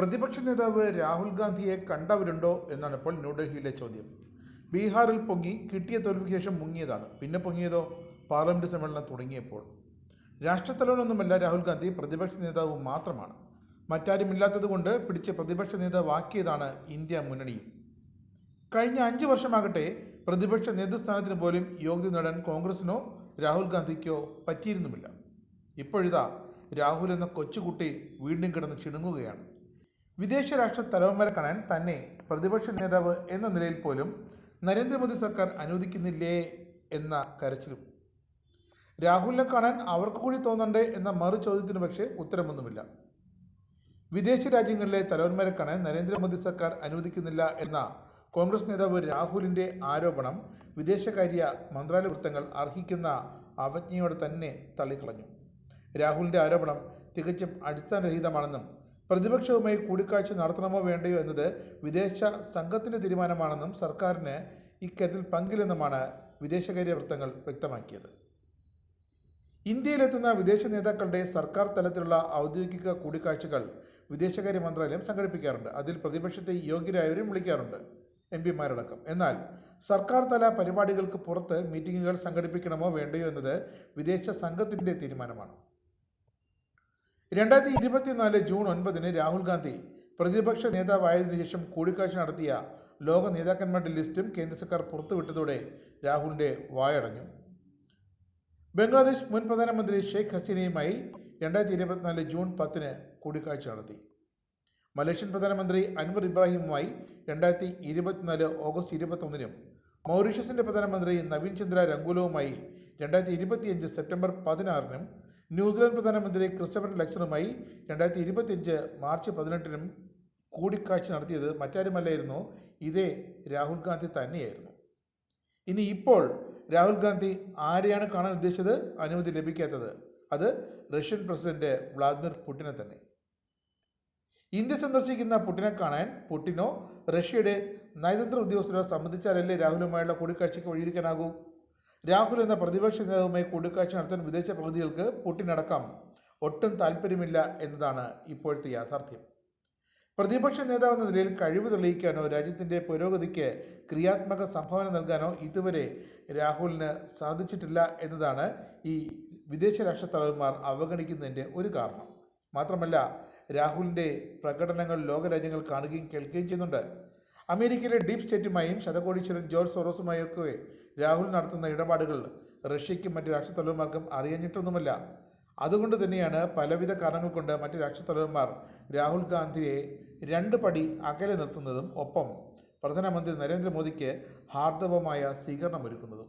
പ്രതിപക്ഷ നേതാവ് രാഹുൽ ഗാന്ധിയെ കണ്ടവരുണ്ടോ എന്നാണ് ഇപ്പോൾ ന്യൂഡൽഹിയിലെ ചോദ്യം. ബീഹാറിൽ പൊങ്ങി കിട്ടിയ തോൽവിക്ക് ശേഷം മുങ്ങിയതാണ്. പിന്നെ പൊങ്ങിയതോ? പാർലമെന്റ് സമ്മേളനം തുടങ്ങിയപ്പോൾ. രാഷ്ട്രത്തലവനൊന്നുമല്ല രാഹുൽ ഗാന്ധി പ്രതിപക്ഷ നേതാവ് മാത്രമാണ്. മറ്റാരുമില്ലാത്തതുകൊണ്ട് പിടിച്ച് പ്രതിപക്ഷ നേതാവാക്കിയതാണ് ഇന്ത്യ മുന്നണി. കഴിഞ്ഞ അഞ്ച് വർഷമാകട്ടെ പ്രതിപക്ഷ നേതൃസ്ഥാനത്തിന് പോലും യോഗ്യത നേടാൻ കോൺഗ്രസിനോ രാഹുൽ ഗാന്ധിക്കോ പറ്റിയിരുന്നുമില്ല. ഇപ്പോഴിതാ രാഹുൽ എന്ന കൊച്ചുകുട്ടി വീണ്ടും കിടന്ന് ചിണുങ്ങുകയാണ്. വിദേശ രാഷ്ട്ര തലവന്മാരെ കാണാൻ തന്നെ പ്രതിപക്ഷ നേതാവ് എന്ന നിലയിൽ പോലും നരേന്ദ്രമോദി സർക്കാർ അനുവദിക്കുന്നില്ലേ എന്ന കരച്ചിലും. രാഹുലിനെ കാണാൻ അവർക്ക് കൂടി തോന്നണ്ടേ എന്ന മറു ചോദ്യത്തിന് പക്ഷേ ഉത്തരമൊന്നുമില്ല. വിദേശ രാജ്യങ്ങളിലെ തലവന്മാരെ കാണാൻ നരേന്ദ്രമോദി സർക്കാർ അനുവദിക്കുന്നില്ല എന്ന കോൺഗ്രസ് നേതാവ് രാഹുലിന്റെ ആരോപണം വിദേശകാര്യ മന്ത്രാലയ വൃത്തങ്ങൾ അർഹിക്കുന്ന അവജ്ഞയോടെ തന്നെ തള്ളിക്കളഞ്ഞു. രാഹുലിന്റെ ആരോപണം തികച്ചും അടിസ്ഥാനരഹിതമാണെന്നും പ്രതിപക്ഷവുമായി കൂടിക്കാഴ്ച നടത്തണമോ വേണ്ടയോ എന്നത് വിദേശ സംഘത്തിന്റെ തീരുമാനമാണെന്നും സർക്കാരിന് ഇക്കാര്യത്തിൽ പങ്കില്ലെന്നുമാണ് വിദേശകാര്യ വൃത്തങ്ങൾ വ്യക്തമാക്കിയത്. ഇന്ത്യയിലെത്തുന്ന വിദേശ നേതാക്കളുടെ സർക്കാർ തലത്തിലുള്ള ഔദ്യോഗിക കൂടിക്കാഴ്ചകൾ വിദേശകാര്യ മന്ത്രാലയം സംഘടിപ്പിക്കാറുണ്ട്. അതിൽ പ്രതിപക്ഷത്തെ യോഗ്യരായവരും വിളിക്കാറുണ്ട് എം പിമാരടക്കം. എന്നാൽ സർക്കാർ തല പരിപാടികൾക്ക് പുറത്ത് മീറ്റിംഗുകൾ സംഘടിപ്പിക്കണമോ വേണ്ടയോ എന്നത് വിദേശ സംഘത്തിന്റെ തീരുമാനമാണ്. രണ്ടായിരത്തി ഇരുപത്തിനാല് ജൂൺ ഒൻപതിന് രാഹുൽ ഗാന്ധി പ്രതിപക്ഷ നേതാവായതിനു ശേഷം കൂടിക്കാഴ്ച നടത്തിയ ലോക നേതാക്കന്മാരുടെ ലിസ്റ്റും കേന്ദ്ര സർക്കാർ പുറത്തുവിട്ടതോടെ രാഹുലിന്റെ വായടഞ്ഞു. ബംഗ്ലാദേശ് മുൻ പ്രധാനമന്ത്രി ഷെയ്ഖ് ഹസീനയുമായി രണ്ടായിരത്തി ഇരുപത്തിനാല് ജൂൺ പത്തിന് കൂടിക്കാഴ്ച നടത്തി. മലേഷ്യൻ പ്രധാനമന്ത്രി അൻവർ ഇബ്രാഹിമുമായി രണ്ടായിരത്തി ഇരുപത്തിനാല് ഓഗസ്റ്റ് ഇരുപത്തൊന്നിനും മൗറീഷ്യസിന്റെ പ്രധാനമന്ത്രി നവീൻ ചന്ദ്ര രംഗുലവുമായി രണ്ടായിരത്തി ഇരുപത്തിയഞ്ച് സെപ്റ്റംബർ പതിനാറിനും ന്യൂസിലാൻഡ് പ്രധാനമന്ത്രി ക്രിസ്റ്റഫർ ലക്സണുമായി രണ്ടായിരത്തി ഇരുപത്തിയഞ്ച് മാർച്ച് പതിനെട്ടിനും കൂടിക്കാഴ്ച നടത്തിയത് മറ്റാരുമല്ലായിരുന്നു ഇതേ രാഹുൽ ഗാന്ധി തന്നെയായിരുന്നു. ഇനി ഇപ്പോൾ രാഹുൽ ഗാന്ധി ആരെയാണ് കാണാൻ ഉദ്ദേശിച്ചത്? അനുമതി ലഭിക്കാത്തത്. അത് റഷ്യൻ പ്രസിഡന്റ് വ്ളാദിമിർ പുടിനെ തന്നെ. ഇന്ത്യ സന്ദർശിക്കുന്ന പുടിനെ കാണാൻ പുടിനോ റഷ്യയുടെ നയതന്ത്ര ഉദ്യോഗസ്ഥരോ സംബന്ധിച്ചാലല്ലേ രാഹുലുമായുള്ള കൂടിക്കാഴ്ചയ്ക്ക് വഴിയിരിക്കാനാകൂ? രാഹുൽ എന്ന പ്രതിപക്ഷ നേതാവുമായി കൂടിക്കാഴ്ച നടത്താൻ വിദേശ പ്രതിനിധികൾക്ക് പുട്ടിനടക്കം ഒട്ടും താല്പര്യമില്ല എന്നതാണ് ഇപ്പോഴത്തെ യാഥാർത്ഥ്യം. പ്രതിപക്ഷ നേതാവ് എന്ന നിലയിൽ കഴിവ് തെളിയിക്കാനോ രാജ്യത്തിന്റെ പുരോഗതിക്ക് ക്രിയാത്മക സംഭാവന നൽകാനോ ഇതുവരെ രാഹുലിന് സാധിച്ചിട്ടില്ല എന്നതാണ് ഈ വിദേശ രാഷ്ട്ര തലവന്മാർ അവഗണിക്കുന്നതിന്റെ ഒരു കാരണം. മാത്രമല്ല രാഹുലിന്റെ പ്രകടനങ്ങൾ ലോകരാജ്യങ്ങൾ കാണുകയും കേൾക്കുകയും ചെയ്യുന്നുണ്ട്. അമേരിക്കയിലെ ഡീപ് സ്റ്റേറ്റുമായും ശതകോടീശ്വരൻ ജോർജ് സൊറോസുമായൊക്കെ രാഹുൽ നടത്തുന്ന ഇടപാടുകൾ റഷ്യയ്ക്കും മറ്റ് രാഷ്ട്രത്തലവന്മാർക്കും അറിയഞ്ഞിട്ടൊന്നുമല്ല. അതുകൊണ്ട് തന്നെയാണ് പലവിധ കാരണങ്ങൾ കൊണ്ട് മറ്റ് രാഷ്ട്രത്തലവന്മാർ രാഹുൽ ഗാന്ധിയെ രണ്ട് പടി അകലെ നിർത്തുന്നതും ഒപ്പം പ്രധാനമന്ത്രി നരേന്ദ്രമോദിക്ക് ഹാർദവമായ സ്വീകരണമൊരുക്കുന്നതും.